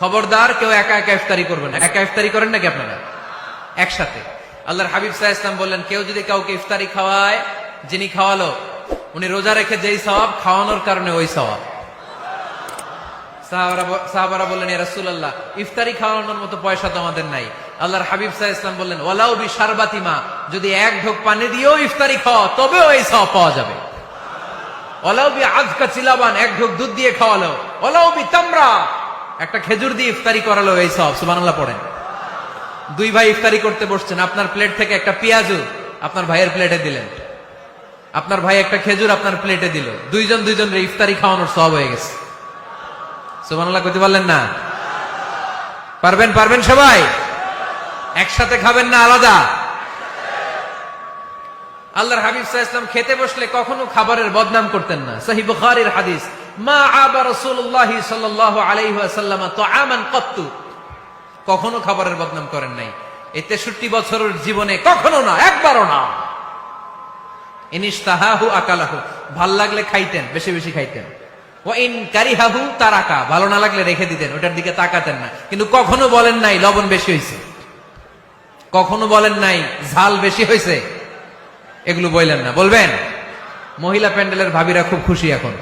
খবরদার কেউ একা একা ইফতারি করবেন একা ইফতারি করেন নাকি আপনারা? একসাথে। আল্লাহর হাবিব সাহা ইসলাম বললেন, কেউ যদি কাউকে ইফতারি খাওয়ায়, যিনি খাওয়ালো, উনি রোজা রেখে যেই সওয়াব, খাওয়ানোর কারণে ওই সওয়াব। সাহাবারা বললেন ইফতারি খাওয়ানোর মতো পয়সা তো আমাদের নাই। আল্লাহর হাবিব সাহা ইসলাম বললেন, ওয়ালাউ বি যদি এক ঢোক পানি দিয়েও ইফতারি খাওয়া তবেও এই সওয়াব পাওয়া যাবে। ওলাও বি আজকা চিলাবান, এক ঢোক দুধ দিয়ে খাওয়ালো। ওলাও বি তামরা একটা খেজুর দিয়ে ইফতারি করালো এই সব, সুবহানাল্লাহ পড়েন। দুই ভাই ইফতারি করতে বসছেন, আপনার প্লেট থেকে একটা পেঁয়াজু আপনার ভাইয়ের প্লেটে দিলেন। আপনার ভাই একটা খেজুর আপনার প্লেটে দিল। দুইজন দুইজন ইফতারি খাওয়ানোর সব হয়ে গেছে। সুবহানাল্লাহ কইতে পারলেন না? পারবেন পারবেন সবাই? একসাথে খাবেন না আলাদা? আল্লাহর হাবিব আলাইহি ওয়াসাল্লাম খেতে বসলে কখনো খাবারের বদনাম করতেন না। সহিহ বুখারীর হাদিস। মা আবা রাসূলুল্লাহ সাল্লাল্লাহু আলাইহি ওয়াসাল্লাম তুআমান কত্তু। কখনো খাবারের বদনাম করেন নাই। এই 63 বছরের জীবনে কখনো না, একবারও না। ইনিশতাহাহু আকালাহু, ভালো লাগলে খাইতেন, বেশি বেশি খাইতেন। ওয়া ইন কারিহাহু তারাকা, ভালো না লাগলে রেখে দিতেন, ওটার দিকে তাকাতেন না। কিন্তু কখনো বলেন নাই, লবণ বেশি হয়েছে কখনো বলেন নাই, ঝাল বেশি হয়েছে এগুলো বললেন না, বলবেন? মহিলা প্যান্ডেলের ভাবিরা খুব খুশি এখন।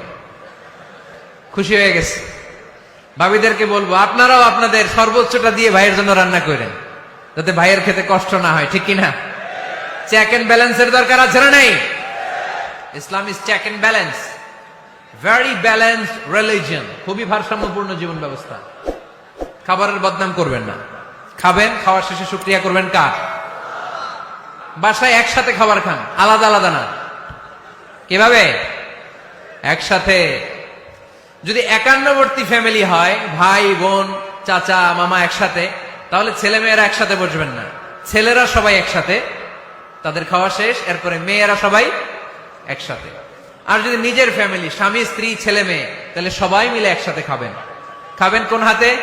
খুশি হয়ে গেছে। ভাবিদেরকে বলব, আপনারাও আপনাদের সর্বোচ্চটা দিয়ে ভাইয়ের জন্য রান্না করেন, যাতে ভাইয়ের খেতে কষ্ট না হয়, ঠিক কিনা? চেক এন্ড ব্যালেন্সের দরকার আছে না নাই? Islam is check and balance very balance religion খুবই ভারসাম্যপূর্ণ জীবন ব্যবস্থা। খাবারের বদনাম করবেন না। খাবেন খাওয়ার শেষে শুক্রিয়া করবেন কার? বাসায় একসাথে খাবার খান, আলাদা আলাদা না। কীভাবে? একসাথে যদি একান্নবর্তী ফ্যামিলি হয়, ভাই, বোন, চাচা, মামা একসাথে, তাহলে ছেলে মেয়েরা একসাথে বসবেন না। ছেলেরা সবাই একসাথে, তাদের খাওয়া শেষ, এরপরে মেয়েরা সবাই একসাথে। আর যদি নিজের ফ্যামিলি স্বামী, স্ত্রী, ছেলে, মেয়ে, তাহলে সবাই মিলে একসাথে খাবেন। খাবেন কোন হাতে?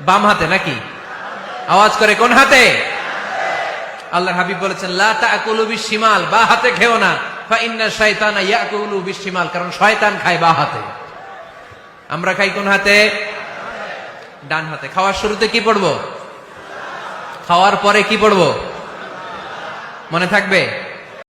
বাম হাতে নাকি? আওয়াজ করে কোন হাতে? আল্লাহ হাবিব বলেছেন, লা তাকুলু বিশিমাল বা হাতে খেও না। ইয়াকুলু বিশিমাল কারণ শয়তান খায় বা হাতে। আমরা খাই কোন হাতে? ডান হাতে। খাওয়ার শুরুতে কি পড়ব? খাওয়ার পরে কি পড়ব? মনে থাকবে?